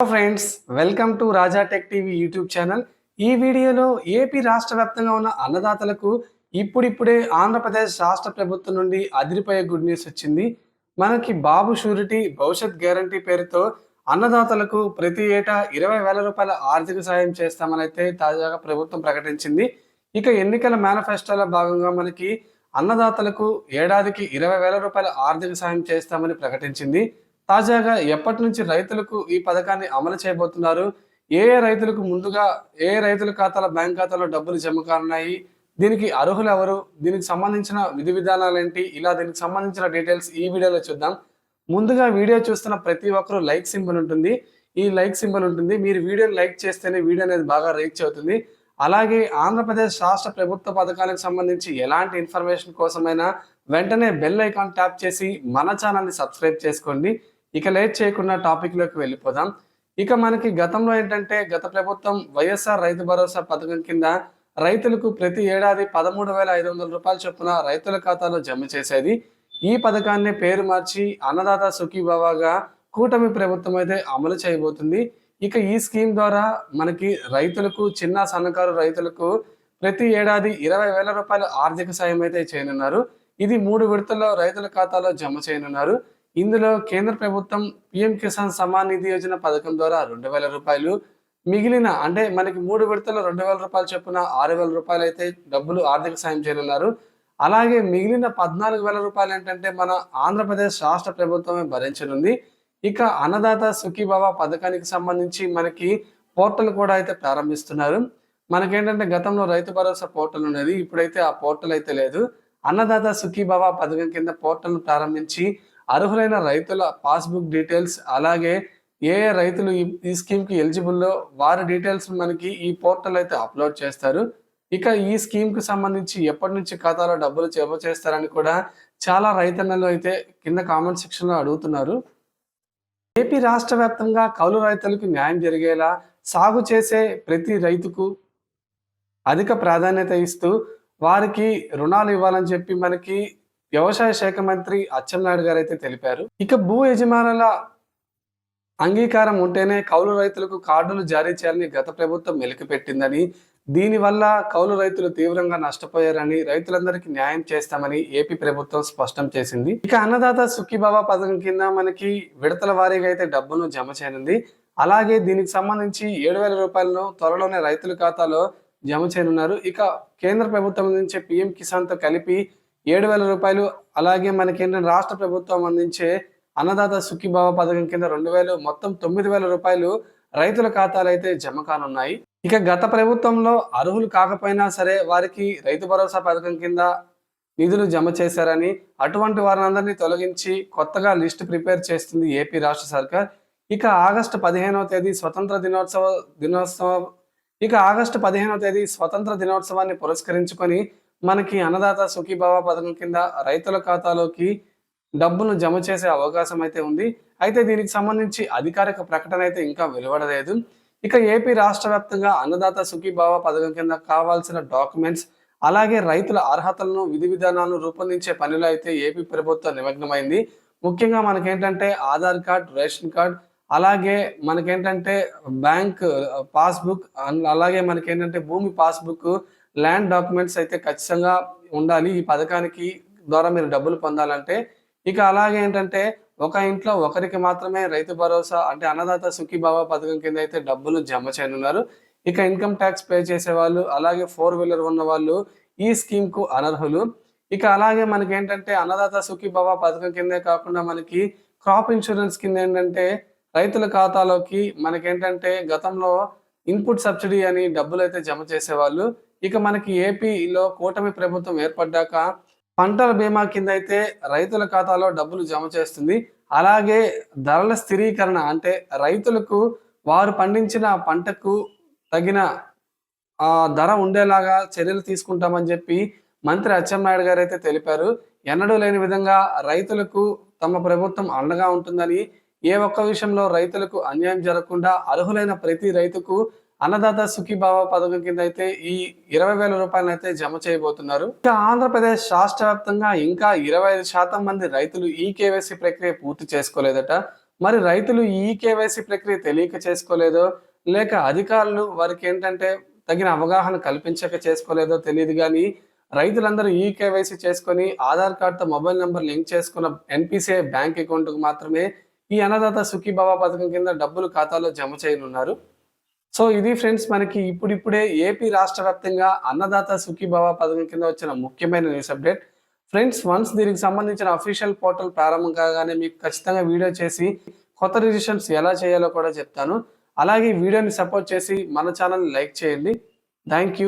Friends welcome to Raja tech TV YouTube channel ఈ వీడియోలో AP రాష్ట్ర వ్యాప్తంగా ఉన్న అన్నదాతలకు ఇప్పుడిప్పుడే ఆంధ్రప్రదేశ్ రాష్ట్ర ప్రభుత్వం నుండి అదిరిపోయే గుడ్ న్యూస్ వచ్చింది. మనకి బాబు షూరిటీ భవిష్యత్ గ్యారంటీ పేరుతో అన్నదాతలకు ప్రతి ఏటా ఇరవై వేల రూపాయల ఆర్థిక సాయం చేస్తామని అయితే తాజాగా ప్రభుత్వం ప్రకటించింది. ఇక ఎన్నికల మేనిఫెస్టోలో భాగంగా మనకి అన్నదాతలకు ఏడాదికి ఇరవై వేల రూపాయల ఆర్థిక సాయం చేస్తామని ప్రకటించింది. తాజాగా ఎప్పటి నుంచి రైతులకు ఈ పథకాన్ని అమలు చేయబోతున్నారు? ఏ రైతులకు ముందుగా ఏ రైతుల ఖాతాలో బ్యాంక్ ఖాతాలో డబ్బులు జమ కానున్నాయి? దీనికి అర్హులు ఎవరు? దీనికి సంబంధించిన విధి విధానాలు ఏంటి? ఇలా దీనికి సంబంధించిన డీటెయిల్స్ ఈ వీడియోలో చూద్దాం. ముందుగా వీడియో చూస్తున్న ప్రతి ఒక్కరూ లైక్ సింబల్ ఉంటుంది. ఈ లైక్ సింబల్ ఉంటుంది. మీరు వీడియోని లైక్ చేస్తేనే వీడియో అనేది బాగా రీచ్ అవుతుంది. అలాగే ఆంధ్రప్రదేశ్ రాష్ట్ర ప్రభుత్వ పథకాలకు సంబంధించి ఎలాంటి ఇన్ఫర్మేషన్ కోసమైనా వెంటనే బెల్ ఐకాన్ ట్యాప్ చేసి మన ఛానల్ని సబ్స్క్రైబ్ చేసుకోండి. ఇక లేట్ చేయకుండా టాపిక్లోకి వెళ్ళిపోదాం. ఇక మనకి గతంలో ఏంటంటే గత ప్రభుత్వం వైఎస్ఆర్ రైతు భరోసా పథకం కింద రైతులకు ప్రతి ఏడాది పదమూడు వేల ఐదు వందల రూపాయల చొప్పున రైతుల ఖాతాలో జమ చేసేది. ఈ పథకాన్ని పేరు మార్చి అన్నదాత సుఖీభావాగా కూటమి ప్రభుత్వం అయితే అమలు చేయబోతుంది. ఇక ఈ స్కీమ్ ద్వారా మనకి రైతులకు చిన్న సన్నకారు రైతులకు ప్రతి ఏడాది ఇరవై వేల రూపాయల ఆర్థిక సాయం అయితే చేయనున్నారు. ఇది మూడు విడతల్లో రైతుల ఖాతాలో జమ చేయనున్నారు. ఇందులో కేంద్ర ప్రభుత్వం పిఎం కిసాన్ సమాన్ నిధి యోజన పథకం ద్వారా రెండు వేల రూపాయలు మిగిలిన అంటే మనకి మూడు విడతల్లో రెండు వేల రూపాయలు చొప్పున ఆరు వేల రూపాయలు అయితే డబ్బులు ఆర్థిక సాయం చేయనున్నారు. అలాగే మిగిలిన పద్నాలుగు వేల రూపాయలు ఏంటంటే మన ఆంధ్రప్రదేశ్ రాష్ట్ర ప్రభుత్వమే భరించనుంది. ఇక అన్నదాత సుఖీబాబా పథకానికి సంబంధించి మనకి పోర్టల్ కూడా అయితే ప్రారంభిస్తున్నారు. మనకేంటంటే గతంలో రైతు భరోసా పోర్టల్ ఉండేది ఇప్పుడైతే ఆ పోర్టల్ అయితే లేదు. అన్నదాత సుఖీబాబా పథకం కింద పోర్టల్ ప్రారంభించి అర్హులైన రైతుల పాస్బుక్ డీటెయిల్స్ అలాగే ఏ రైతులు ఈ ఈ స్కీమ్కి ఎలిజిబుల్లో వారి డీటెయిల్స్ మనకి ఈ పోర్టల్ అయితే అప్లోడ్ చేస్తారు. ఇక ఈ స్కీమ్కి సంబంధించి ఎప్పటి నుంచి ఖాతాలో డబ్బులు జమ చేస్తారని కూడా చాలా రైతన్నలు అయితే కింద కామెంట్ సెక్షన్లో అడుగుతున్నారు. ఏపీ రాష్ట్ర వ్యాప్తంగా కౌలు రైతులకు న్యాయం జరిగేలా సాగు చేసే ప్రతి రైతుకు అధిక ప్రాధాన్యత ఇస్తూ వారికి రుణాలు ఇవ్వాలని చెప్పి మనకి వ్యవసాయ శాఖ మంత్రి అచ్చెన్నాయుడు గారు అయితే తెలిపారు. ఇక భూ యజమానుల అంగీకారం ఉంటేనే కౌలు రైతులకు కార్డులు జారీ చేయాలని గత ప్రభుత్వం మెలికిపెట్టిందని దీనివల్ల కౌలు రైతులు తీవ్రంగా నష్టపోయారని రైతులందరికీ న్యాయం చేస్తామని ఏపీ ప్రభుత్వం స్పష్టం చేసింది. ఇక అన్నదాత సుఖీబాబా పథకం కింద మనకి విడతల వారీగా అయితే డబ్బును జమ చేయనుంది. అలాగే దీనికి సంబంధించి ఏడు వేల రూపాయలను త్వరలోనే రైతుల ఖాతాలో జమ చేయనున్నారు. ఇక కేంద్ర ప్రభుత్వం నుంచి పిఎం కిసాన్తో కలిపి ఏడు వేల రూపాయలు. అలాగే మనకి ఏంటంటే రాష్ట్ర ప్రభుత్వం అందించే అన్నదాత సుఖీభావ పథకం కింద రెండు వేలు మొత్తం తొమ్మిది వేల రూపాయలు రైతుల ఖాతాలు అయితే జమ కానున్నాయి. ఇక గత ప్రభుత్వంలో అర్హులు కాకపోయినా సరే వారికి రైతు భరోసా పథకం కింద నిధులు జమ చేశారని అటువంటి వారినందరినీ తొలగించి కొత్తగా లిస్ట్ ప్రిపేర్ చేస్తుంది ఏపీ రాష్ట్ర సర్కార్. ఇక ఆగస్టు పదిహేనవ తేదీ స్వతంత్ర దినోత్సవ దినోత్సవ ఇక ఆగస్టు పదిహేనవ తేదీ స్వతంత్ర దినోత్సవాన్ని పురస్కరించుకొని మనకి అన్నదాత సుఖీభావ పథకం కింద రైతుల ఖాతాలోకి డబ్బును జమ చేసే అవకాశం అయితే ఉంది. అయితే దీనికి సంబంధించి అధికారిక ప్రకటన అయితే ఇంకా వెలువడలేదు. ఇక ఏపీ రాష్ట్ర వ్యాప్తంగా అన్నదాత సుఖీభావ పథకం కింద కావాల్సిన డాక్యుమెంట్స్ అలాగే రైతుల అర్హతలను విధి విధానాలను రూపొందించే పనిలో అయితే ఏపీ ప్రభుత్వం నిమగ్నమైంది. ముఖ్యంగా మనకేంటంటే ఆధార్ కార్డ్ రేషన్ కార్డ్ అలాగే మనకేంటంటే బ్యాంక్ పాస్బుక్ అలాగే మనకేంటంటే భూమి పాస్బుక్ ల్యాండ్ డాక్యుమెంట్స్ అయితే ఖచ్చితంగా ఉండాలి. ఈ పథకానికి ద్వారా మీరు డబ్బులు పొందాలంటే ఇక అలాగే ఏంటంటే ఒక ఇంట్లో ఒకరికి మాత్రమే రైతు భరోసా అంటే అన్నదాత సుఖీభావ పథకం కింద అయితే డబ్బులు జమ చేయనున్నారు. ఇక ఇన్కమ్ ట్యాక్స్ పే చేసే వాళ్ళు అలాగే ఫోర్ వీలర్ ఉన్న వాళ్ళు ఈ స్కీమ్కు అనర్హులు. ఇక అలాగే మనకి ఏంటంటే అన్నదాత సుఖీభావ పథకం కిందే కాకుండా మనకి క్రాప్ ఇన్సూరెన్స్ కింద ఏంటంటే రైతుల ఖాతాలోకి మనకేంటంటే గతంలో ఇన్పుట్ సబ్సిడీ అని డబ్బులు అయితే జమ చేసేవాళ్ళు. ఇక మనకి ఏపీలో కూటమి ప్రభుత్వం ఏర్పడ్డాక పంటల బీమా కింద అయితే రైతుల ఖాతాలో డబ్బులు జమ చేస్తుంది. అలాగే ధరల స్థిరీకరణ అంటే రైతులకు వారు పండించిన పంటకు తగిన ధర ఉండేలాగా చర్యలు తీసుకుంటామని చెప్పి మంత్రి అచ్చెన్నాయుడు గారు అయితే తెలిపారు. ఎన్నడూ లేని విధంగా రైతులకు తమ ప్రభుత్వం అండగా ఉంటుందని ఏ ఒక్క విషయంలో రైతులకు అన్యాయం జరగకుండా అర్హులైన ప్రతి రైతుకు అన్నదాత సుఖీభావ పథకం కింద అయితే ఈ ఇరవై వేల రూపాయలను అయితే జమ చేయబోతున్నారు. ఇంకా ఆంధ్రప్రదేశ్ రాష్ట్ర వ్యాప్తంగా ఇంకా ఇరవై ఐదు శాతం మంది రైతులు ఈ కేవైసీ ప్రక్రియ పూర్తి చేసుకోలేదట. మరి రైతులు ఈ కేవైసీ ప్రక్రియ తెలియక చేసుకోలేదో లేక అధికారులు వారికి ఏంటంటే తగిన అవగాహన కల్పించక చేసుకోలేదో తెలియదు కానీ రైతులందరూ ఈ కేవైసీ చేసుకొని ఆధార్ కార్డుతో మొబైల్ నెంబర్ లింక్ చేసుకున్న ఎన్పిసిఐ బ్యాంక్ అకౌంట్కు మాత్రమే ఈ అన్నదాత సుఖీభావ పథకం కింద డబ్బులు ఖాతాలో జమ చేయనున్నారు. సో ఇది ఫ్రెండ్స్ మనకి ఇప్పుడిప్పుడే ఏపీ రాష్ట్ర వ్యాప్తంగా అన్నదాత సుఖీభావ పథకం కింద వచ్చిన ముఖ్యమైన న్యూస్ అప్డేట్. ఫ్రెండ్స్ వన్స్ దీనికి సంబంధించిన అఫీషియల్ పోర్టల్ ప్రారంభం కాగానే మీకు ఖచ్చితంగా వీడియో చేసి కొత్త రిజిస్ట్రేషన్స్ ఎలా చేయాలో కూడా చెప్తాను. అలాగే వీడియోని సపోర్ట్ చేసి మన ఛానల్ లైక్ చేయండి. Thank you